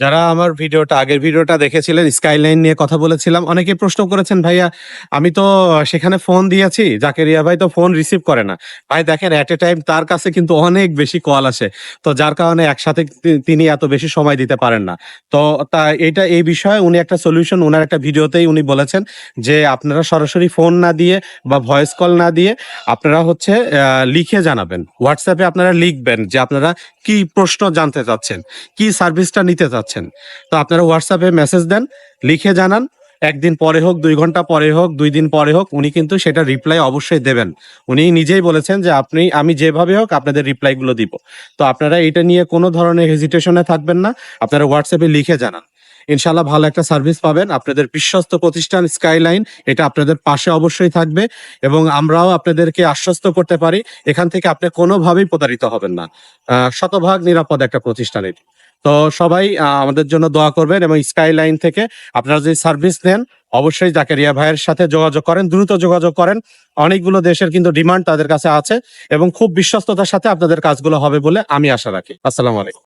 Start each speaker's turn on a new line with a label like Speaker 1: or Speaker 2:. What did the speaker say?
Speaker 1: যারা আমার ভিডিওটা, আগের ভিডিওটা দেখেছিলেন স্কাইলাইন নিয়ে কথা বলেছিলাম অনেকে প্রশ্ন করেছেন, ভাইয়া, আমি তো সেখানে ফোন দিয়েছি। জাকেরিয়া ভাই তো ফোন রিসিভ করে না। ভাই, দেখেন এট এ টাইম তার কাছে কিন্তু অনেক বেশি কল আসে। তো যার কারণে একসাথে তিনি এত বেশি সময় দিতে পারেন না। তো তা, এটা এই বিষয়ে উনি একটা সলিউশন ওনার একটা ভিডিওতেই উনি বলেছেন যে, আপনারা সরাসরি ফোন না দিয়ে বা ভয়েস কল না দিয়ে আপনারা হচ্ছে লিখে জানাবেন। হোয়াটসঅ্যাপে আপনারা লিখবেন যে, আপনারা কি প্রশ্ন জানতে চাচ্ছেন, কি সার্ভিসটা নিতে চাচ্ছেন। তো আপনারা হোয়াটসঅ্যাপে মেসেজ দেন, লিখে জানান, একদিন পরে হোক, দুই ঘণ্টা পরে হোক, দুই দিন পরে হোক, উনি কিন্তু সেটা রিপ্লাই অবশ্যই দেবেন। উনি নিজেই বলেছেন যে আপনি, আমি যেভাবে হোক আপনাদের রিপ্লাইগুলো দিব। তো আপনারা এটা নিয়ে কোনো ধরনের হেজিটেশনে থাকবেন না, আপনারা হোয়াটসঅ্যাপে লিখে জানান। ইনশাল্লাহ ভালো একটা সার্ভিস পাবেন, আপনাদের বিশ্বস্ত প্রতিষ্ঠান স্কাইলাইন এটা আপনাদের পাশে অবশ্যই থাকবে এবং আমরাও আপনাদেরকে আশ্বস্ত করতে পারি, এখান থেকে আপনি কোনোভাবেই প্রতারিত হবেন না। শতভাগ নিরাপদ একটা প্রতিষ্ঠান এটি। তো সবাই আমাদের জন্য দোয়া করবেন এবং স্কাইলাইন থেকে আপনারা যদি সার্ভিস নেন, অবশ্যই জাকেরিয়া ভাইয়ের সাথে যোগাযোগ করেন, দ্রুত যোগাযোগ করেন। অনেকগুলো দেশের কিন্তু ডিমান্ড তাদের কাছে আছে এবং খুব বিশ্বস্ততার সাথে আপনাদের কাজগুলো হবে বলে আমি আশা রাখি। আসসালামু আলাইকুম।